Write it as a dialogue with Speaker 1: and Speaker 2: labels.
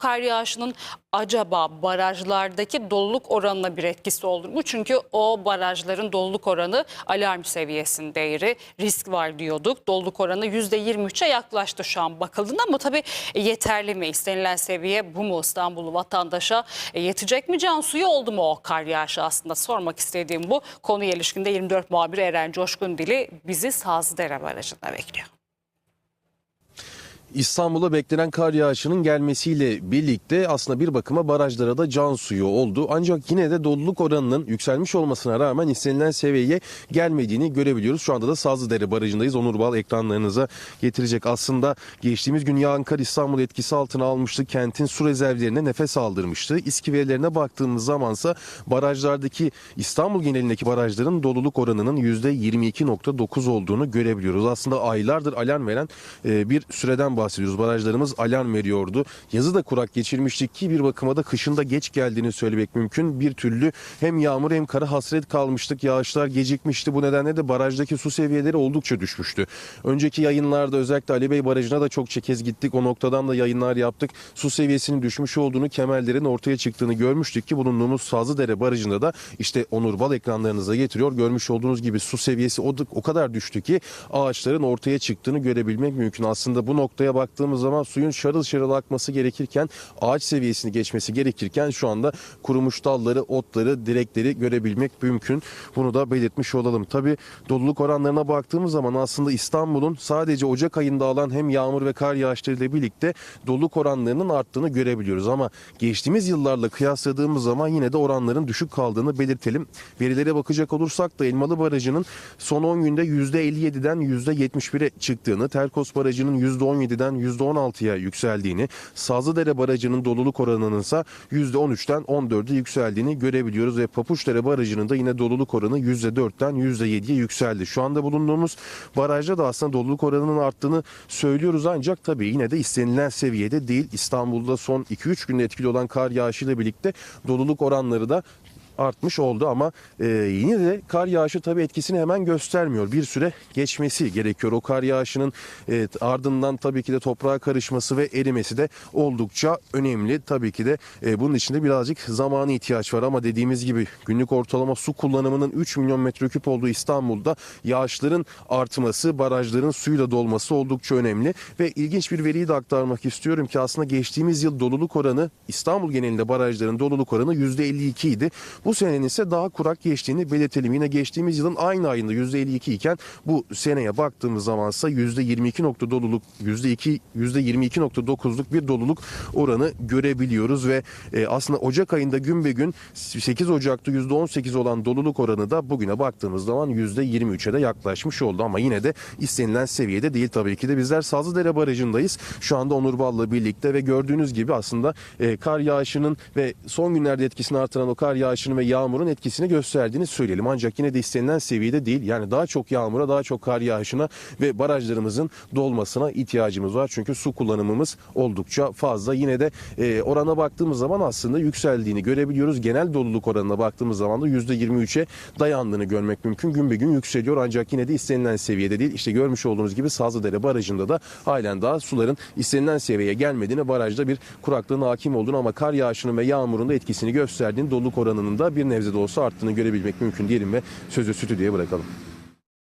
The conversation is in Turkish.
Speaker 1: kar yağışının acaba barajlardaki doluluk oranına bir etkisi olur mu? Çünkü o barajların doluluk oranı alarm seviyesindeydi. Risk var diyorduk. Doluluk oranı %23'e yaklaştı şu an bakıldığında ama tabii yeterli mi? İstenilen seviye bu mu? İstanbul vatandaşa yetecek mi can suyu oldu mu o kar yağışı aslında sormak istediğim bu. Konuya ilişkinde 24 muhabiri Eren Coşkun Dili bizi Sazlıdere Barajı'nda bekliyor.
Speaker 2: İstanbul'a beklenen kar yağışının gelmesiyle birlikte aslında bir bakıma barajlara da can suyu oldu. Ancak yine de doluluk oranının yükselmiş olmasına rağmen istenilen seviyeye gelmediğini görebiliyoruz. Şu anda da Sazlıdere Barajı'ndayız. Onur Bal ekranlarınıza getirecek. Aslında geçtiğimiz gün yağan kar İstanbul etkisi altına almıştı. Kentin su rezervlerine nefes aldırmıştı. İSKİ verilerine baktığımız zamansa barajlardaki İstanbul genelindeki barajların doluluk oranının %22.9 olduğunu görebiliyoruz. Aslında aylardır alarm veren e, bir süreden bahsediyoruz. Barajlarımız alarm veriyordu. Yazı da kurak geçirmiştik ki bir bakıma da kışında geç geldiğini söylemek mümkün. Bir türlü hem yağmur hem kara hasret kalmıştık. Yağışlar gecikmişti. Bu nedenle de barajdaki su seviyeleri oldukça düşmüştü. Önceki yayınlarda özellikle Ali Bey Barajı'na da çok kez gittik. O noktadan da yayınlar yaptık. Su seviyesinin düşmüş olduğunu, kemerlerin ortaya çıktığını görmüştük ki bulunduğumuz Sazlıdere Barajı'nda da işte Onur Bal ekranlarınıza getiriyor. Görmüş olduğunuz gibi su seviyesi o, o kadar düştü ki ağaçların ortaya çıktığını görebilmek mümkün. Aslında bu noktaya baktığımız zaman suyun şarıl şarıl akması gerekirken ağaç seviyesini geçmesi gerekirken şu anda kurumuş dalları, otları, direkleri görebilmek mümkün. Bunu da belirtmiş olalım. Tabi doluluk oranlarına baktığımız zaman aslında İstanbul'un sadece Ocak ayında alan hem yağmur ve kar yağışlarıyla birlikte doluluk oranlarının arttığını görebiliyoruz. Ama geçtiğimiz yıllarla kıyasladığımız zaman yine de oranların düşük kaldığını belirtelim. Verilere bakacak olursak da Elmalı Barajı'nın son 10 günde %57'den %71'e çıktığını, Terkos Barajı'nın %17'den %16'ya yükseldiğini, Sazlıdere Barajı'nın doluluk oranının ise %13'ten 14'e yükseldiğini görebiliyoruz ve Papuçdere Barajı'nın da yine doluluk oranı %4'ten %7'ye yükseldi. Şu anda bulunduğumuz barajda da aslında doluluk oranının arttığını söylüyoruz ancak tabii yine de istenilen seviyede değil. İstanbul'da son 2-3 günde etkili olan kar yağışıyla birlikte doluluk oranları da artmış oldu ama e, yine de kar yağışı tabii etkisini hemen göstermiyor. Bir süre geçmesi gerekiyor. O kar yağışının e, ardından tabii ki de toprağa karışması ve erimesi de oldukça önemli. Tabii ki de e, bunun için de birazcık zamanı ihtiyaç var ama dediğimiz gibi günlük ortalama su kullanımının 3 milyon metreküp olduğu İstanbul'da yağışların artması, barajların suyla dolması oldukça önemli ve ilginç bir veriyi de aktarmak istiyorum ki aslında geçtiğimiz yıl doluluk oranı İstanbul genelinde barajların doluluk oranı %52 idi. Bu senenin ise daha kurak geçtiğini belirtelim. Yine geçtiğimiz yılın aynı ayında %52 iken bu seneye baktığımız zamansa %22 nokta doluluk %2 %22.9'luk bir doluluk oranı görebiliyoruz ve e, aslında Ocak ayında gün be gün 8 Ocak'ta %18 olan doluluk oranı da bugüne baktığımız zaman %23'e de yaklaşmış oldu ama yine de istenilen seviyede değil tabii ki de bizler Sazlıdere Barajı'ndayız. Şu anda Onur Bal'la birlikte ve gördüğünüz gibi aslında e, kar yağışının ve son günlerde etkisini artıran o kar yağışının ve yağmurun etkisini gösterdiğini söyleyelim. Ancak yine de istenilen seviyede değil. Yani daha çok yağmura, daha çok kar yağışına ve barajlarımızın dolmasına ihtiyacımız var. Çünkü su kullanımımız oldukça fazla. Yine de e, orana baktığımız zaman aslında yükseldiğini görebiliyoruz. Genel doluluk oranına baktığımız zaman da %23'e dayandığını görmek mümkün. Gün be gün yükseliyor ancak yine de istenilen seviyede değil. İşte görmüş olduğunuz gibi Sazlıdere Barajı'nda da halen daha suların istenilen seviyeye gelmediğini, barajda bir kuraklığın hakim olduğunu ama kar yağışının ve yağmurun da etkisini gösterdiğini, doluluk oranının da bir nebze de olsa arttığını görebilmek mümkün diyelim ve sözü stüdyoya bırakalım.